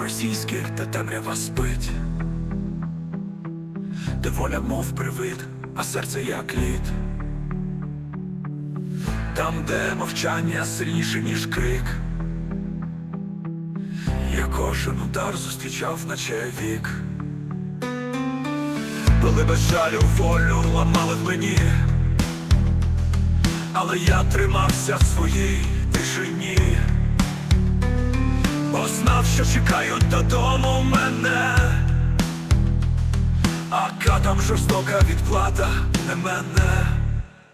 російських, де темрява спить, де воля, мов привид, а серце як лід. Там, де мовчання сильніше, ніж крик. Я кожен удар зустрічав, наче вік. Коли без жалю волю ламали в мені, але я тримався в своїй тишині, бо знав, що чекають додому мене, а катам жорстока відплата не мене.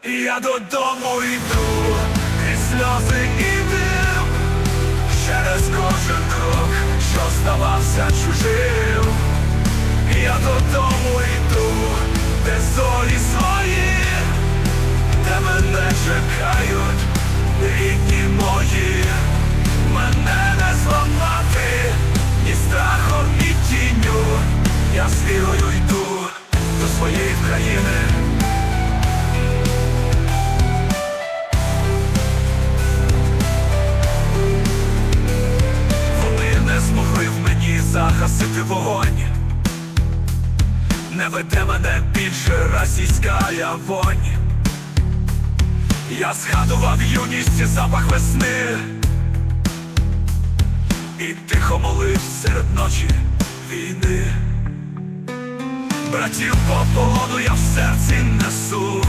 І я додому йду, і сльози і дим Через кожен крок, що здавався чужим. Я додому йду, де зорі свої, де мене чекають своєї країни. Вони не змогли в мені загасити вогонь. Не веде мене більше російська вонь. Я згадував юність і запах весни. І тихо молився серед ночі війни. Братів по полону я в серці несу.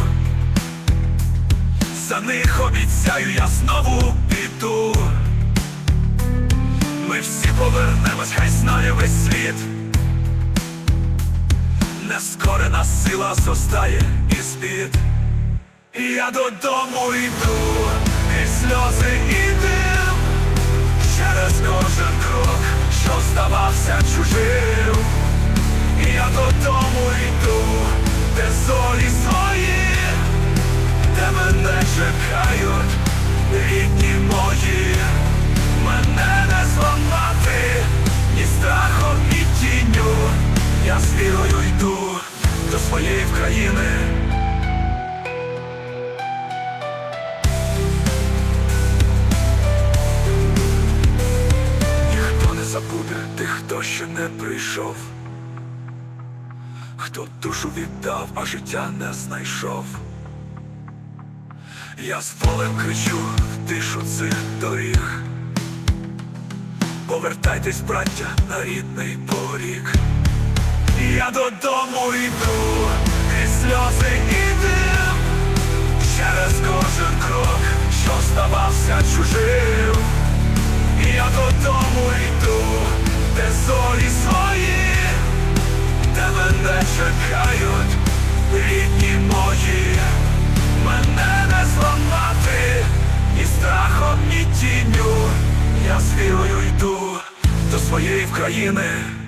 За них обіцяю, я знову піду. Ми всі повернемось, хай знає весь світ. Нескорена сила зростає і спід. Я додому йду, і сльози і дим Через кожен крок, що здавався чужим. Я додому йду, де зорі свої, де мене чекають рідні мої. Мене не зламати, ні страхом, ні тінню. Я з вірою йду до своєї країни. Забуде тих, хто ще не прийшов, хто душу віддав, а життя не знайшов. Я з болем кричу тишу цих доріг. Повертайтесь, браття, на рідний поріг. Я додому йду, і сльози і дим Через кожен крок, що здавався чужим. Я додому йду, де зорі свої, страхом,